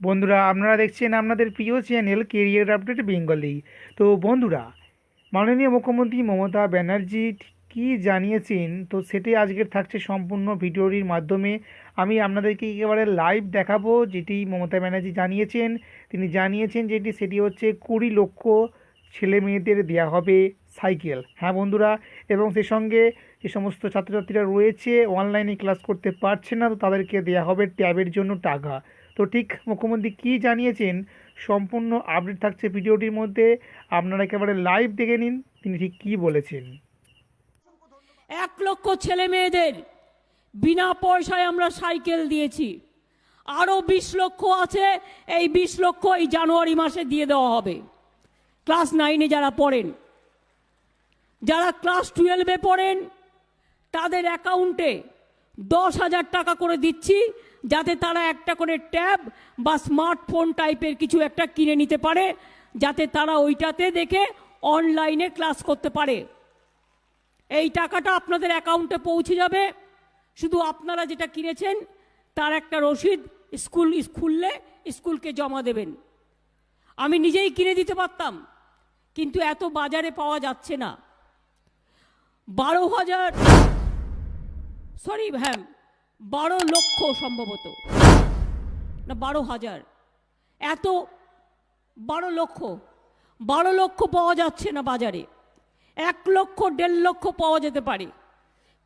বন্ধুরা, আপনারা দেখছেন আপনাদের প্রিয় চ্যানেল কেরিয়ার আপডেট বেঙ্গলি তো বন্ধুরা, মাননীয় মুখ্যমন্ত্রী মমতা ব্যানার্জি কি জানিয়েছেন? তো সেটি আজকের থাকছে সম্পূর্ণ ভিডিওটির মাধ্যমে। আমি আপনাদেরকে একেবারে লাইভ দেখাবো, যেটি মমতা ব্যানার্জি জানিয়েছেন। তিনি জানিয়েছেন যেটি সেটি হচ্ছে কুড়ি লক্ষ ছেলে মেয়েদের দেওয়া হবে সাইকেল। হ্যাঁ বন্ধুরা, এবং সে সঙ্গে যে সমস্ত ছাত্রছাত্রীরা রয়েছে অনলাইনে ক্লাস করতে পারছে না, তো তাদেরকে দেওয়া হবে ট্যাবের জন্য টাকা। তো ঠিক মুখ্যমন্ত্রী কী জানিয়েছেন? সম্পূর্ণ আপডেট থাকছে ভিডিওটির মধ্যে। আপনারা একেবারে লাইভ দেখে নিন, তিনি ঠিক কী বলেছেন। এক লক্ষ ছেলে মেয়েদের বিনা পয়সায় আমরা সাইকেল দিয়েছি। আরও বিশ লক্ষ আছে, এই বিশ লক্ষ এই জানুয়ারি মাসে দিয়ে দেওয়া হবে। ক্লাস নাইনে যারা পড়েন, যারা ক্লাস টুয়েলভে পড়েন, তাদের অ্যাকাউন্টে দশ হাজার টাকা করে দিচ্ছি। যাতে তারা একটা করে ট্যাব বা স্মার্টফোন টাইপের কিছু একটা কিনে নিতে পারে, যাতে তারা ওইটাতে দেখে অনলাইনে ক্লাস করতে পারে। এই টাকাটা আপনাদের অ্যাকাউন্টে পৌঁছে যাবে। শুধু আপনারা যেটা কিনেছেন, তার একটা রসিদ স্কুল, খুললে স্কুলকে জমা দেবেন। আমি নিজেই কিনে দিতে পারতাম, কিন্তু এত বাজারে পাওয়া যাচ্ছে না। বারো হাজার সরি হ্যাঁ বারো লক্ষ সম্ভবত। না, বারো হাজার। এত বারো লক্ষ। বারো লক্ষ পাওয়া যাচ্ছে না বাজারে। এক লক্ষ, দেড় লক্ষ পাওয়া যেতে পারে।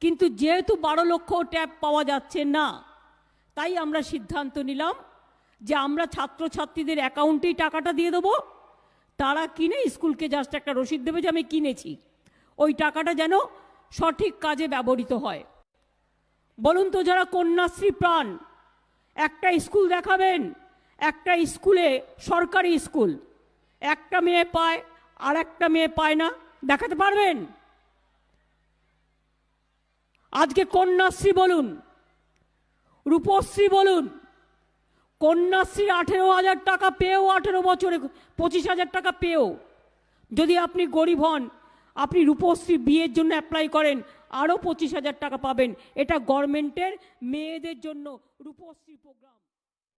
কিন্তু যেহেতু বারো লক্ষ ট্যাব পাওয়া যাচ্ছে না, তাই আমরা সিদ্ধান্ত নিলাম যে আমরা ছাত্রছাত্রীদের অ্যাকাউন্টেই টাকাটা দিয়ে দেবো। তারা কিনে স্কুলকে জাস্ট একটা রসিদ দেবে যে আমি কিনেছি। ওই টাকাটা যেন সঠিক কাজে ব্যবহৃত হয়। বলুন তো যারা কন্যাশ্রী প্রাণ, একটা স্কুল দেখাবেন, একটা স্কুলে সরকারি স্কুল, একটা মেয়ে পায় আর একটা মেয়ে পায় না, দেখাতে পারবেন? আজকে কন্যাশ্রী বলুন, রূপশ্রী বলুন কন্যাশ্রীর আঠেরো হাজার টাকা পেয়েও আঠেরো বছরে, পঁচিশ হাজার টাকা পেয়েও, যদি আপনি গরিব হন আপনি রূপশ্রী বিয়ের জন্য অ্যাপ্লাই করেন আরও পঁচিশ হাজার টাকা পাবেন। এটা গভর্নমেন্টের মেয়েদের জন্য রূপশ্রী প্রোগ্রাম